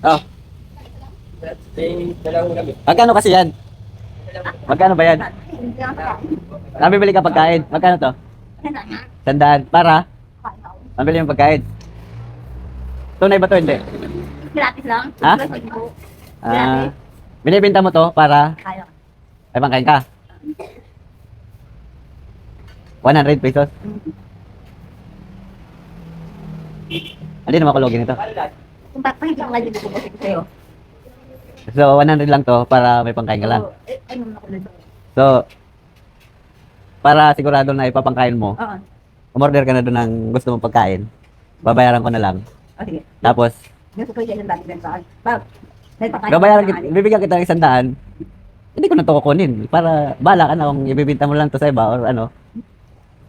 Oh, magkano kasi yan? Magkano ba yan? Nabibili ka pagkain. Magkano to? Sandaan. Para? Mabili yung pagkain. Tunay ba to? Hindi. Gratis lang. Ha? Po. Ah, binibenta mo to para Kaya. ay pangkain ka. 100 pesos. Hindi naman kulogin ito. Kung papahigyan ko nga dito kasi sa'yo. So, 100 lang to para may pangkain ka lang. Oo. Eh, ano na ko? So, para sigurado na ipapangkain mo, Oo. umorder ka na doon ng gusto mong pagkain. Babayaran ko na lang. O sige. Tapos, Gusto ko yung dati ng saan. Bag. Dahil papayag babayaran ko kita, bibigyan kita ng isang daan. Hindi ko na to kukunin. Para bala ka na kung ibibenta mo lang to sa iba or ano.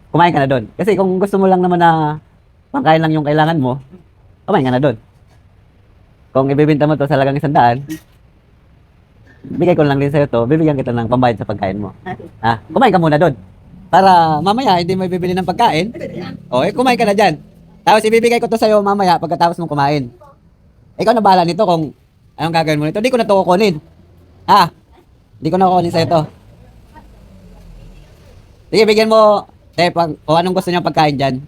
Kumain ka na doon. Kasi kung gusto mo lang naman na pangkain lang yung kailangan mo, kumain ka na doon. Kung ibibenta mo to sa lagang isang daan, bigay ko lang din sa'yo to, bibigyan kita ng pambayad sa pagkain mo. Ah, kumain ka muna doon. Para mamaya hindi mo ibibili ng pagkain. O, eh, kumain ka na dyan. Tapos ibibigay ko to sa'yo mamaya pagkatapos mong kumain. Ikaw na bahala nito kung anong gagawin mo nito. Hindi ko na to kukunin. Ah, hindi ko na kukunin sa'yo to. Sige, bigyan mo, eh, pag, kung anong gusto niya pagkain dyan.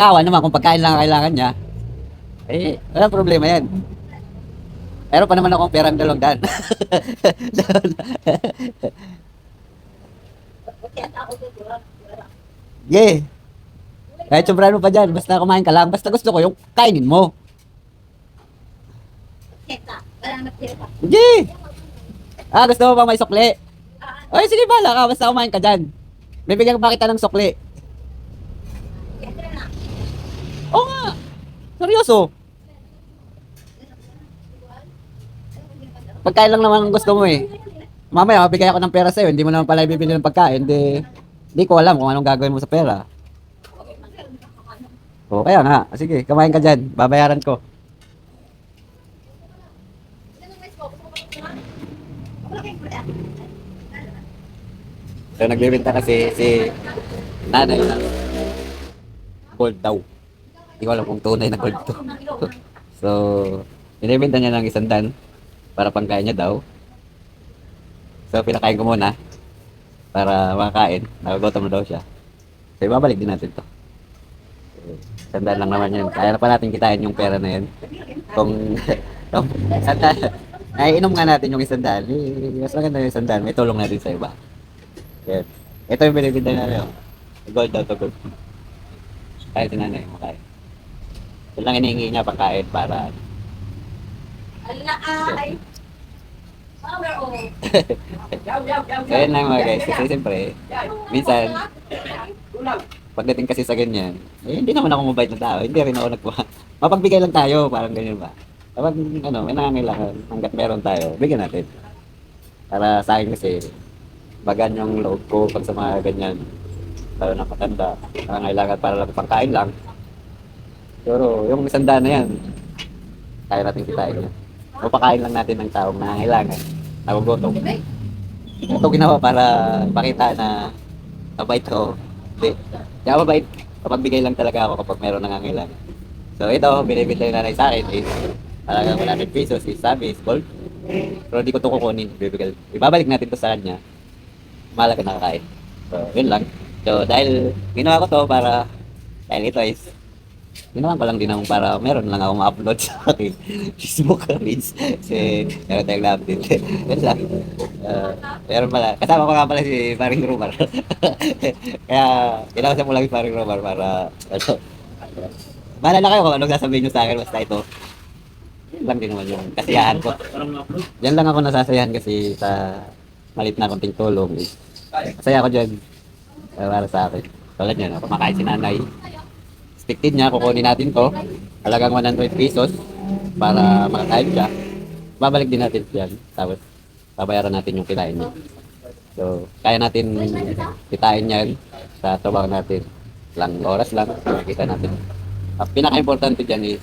Kawan naman, kung pagkain lang ang kailangan niya, eh, wala problema yan. Pero pa naman akong perang dalawang daan. Yeah. Kahit sobrahan pa dyan, basta kumain ka lang, basta gusto ko yung kainin mo. Yeah. Ah, gusto mo bang may sukli? Ay, sige bala ka, basta kumain ka dyan. Bibigyan pa kita ng sukli. Oo nga. Seryoso. Pagkain lang naman ang gusto mo eh. Mamaya, mabigay ako ng pera sa'yo, hindi mo naman pala ibibili ng pagkain, di, di ko alam kung anong gagawin mo sa pera. O, kaya nga. Sige, kumain ka dyan. Babayaran ko. So, nagbibenta kasi si nanay ng gold daw. Hindi ko alam kung tunay na gold to. so, binibenta niya ng isang dan para pangkain niya daw. So, pinakain ko muna para makakain. Nakagotom na daw siya. So, ibabalik din natin to. Sandaan lang naman yan. Kaya na pa natin kitain yung pera na yan. Kung, kung sandaan, naiinom nga natin yung isang daan. Eh, mas maganda yung isang daan. May tulong natin sa iba. Yan. Ito yung binibinta na yun. Gold daw to gold. Kaya si nanay makain. Ito lang hinihingi niya pagkain para Ala ay. Yun lang mga guys. Kasi siyempre, minsan, pagdating kasi sa ganyan, eh, hindi naman ako mabait na tao. Hindi rin ako nagpa... Mapagbigay lang tayo, parang ganyan ba. Kapag ano, may nangangailangan, hanggat meron tayo, bigyan natin. Para sa akin kasi, bagan yung loob ko pag sa mga ganyan. Lalo na matanda, nangangailangan para lang pangkain lang. Pero yung isang na yan, kaya natin kitain yan. O pakain lang natin ng taong nangangailangan, nagugutom. Ito ginawa para pakita na mabait ako. Hindi. Kaya mabait, kapagbigay lang talaga ako kapag meron nangangailangan. So ito, binibigay na nanay sa akin is talagang 100 pesos is sabi is gold. Pero di ko ito kukunin. Bibigay. Ibabalik natin to sa kanya. Mahalaga nakakain. So, yun lang. So, dahil ginawa ko to para dahil ito is ginawa ko lang din naman para meron lang ako ma-upload sa aking Facebook page. Kasi meron tayong na-update. Yun lang. Uh, meron pala. Kasama ko nga pala si Paring Rumar. Kaya kinausap mo lang si Paring Rumar para ano. Bahala na kayo kung anong sasabihin nyo sa akin basta ito. Yun lang din naman yung kasiyahan ko. Yan lang ako nasasayahan kasi sa malit na konting tulong. Eh. Ako dyan. Para sa akin. Tulad niya, no? kumakain si nanay. Expected niya, kukunin natin to. Halagang 100 pesos para makakain siya. Babalik din natin yan. Tapos, babayaran natin yung kinain niya. So, kaya natin kitain yan sa trabaho natin. Lang oras lang, makikita natin. Ang pinaka-importante dyan is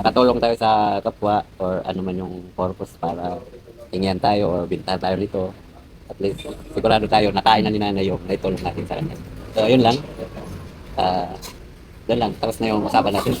nakatulong tayo sa kapwa or ano man yung purpose para tingyan tayo or binta tayo nito. At least sigurado tayo nakain na ni nanay yung naitulong natin sa kanya. So, yun lang. Ah, Doon lang, tapos na yung usapan natin.